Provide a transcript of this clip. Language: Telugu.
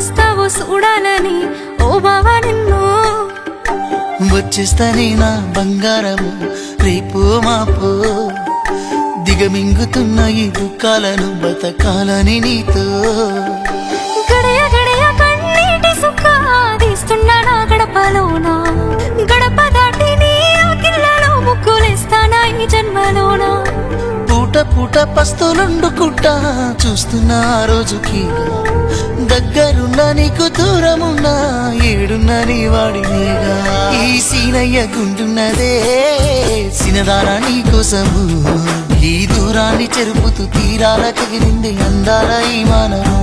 చూడాలని? ఓ బావా నిన్ను. వచ్చేస్తానే నా బంగారము రేపు మాపు. దిగమింగుతున్న ఈ దుఃఖాలను బతకాలని నీతో. గడయ గడయ కన్నీటి సుక్క తీస్తున్నా నా గడపలోన? గడప దాటి నీ ఆకిళ్ళలో ముగ్గులేస్తానా ఈ జన్మలోన? పూట పూట పస్తులుండుకుంటా చూస్తున్నా రోజుకి దగ్గరున్న నీకు దూరమున్నా ఏడున్న నీ వాడినేగా ఈ సీనయ్య గుంటున్నదే సినదారా నీ కోసము. ఈ దూరాన్ని చెరుపుతూ తీరాల తగిలింది అందాల ఈ మానవు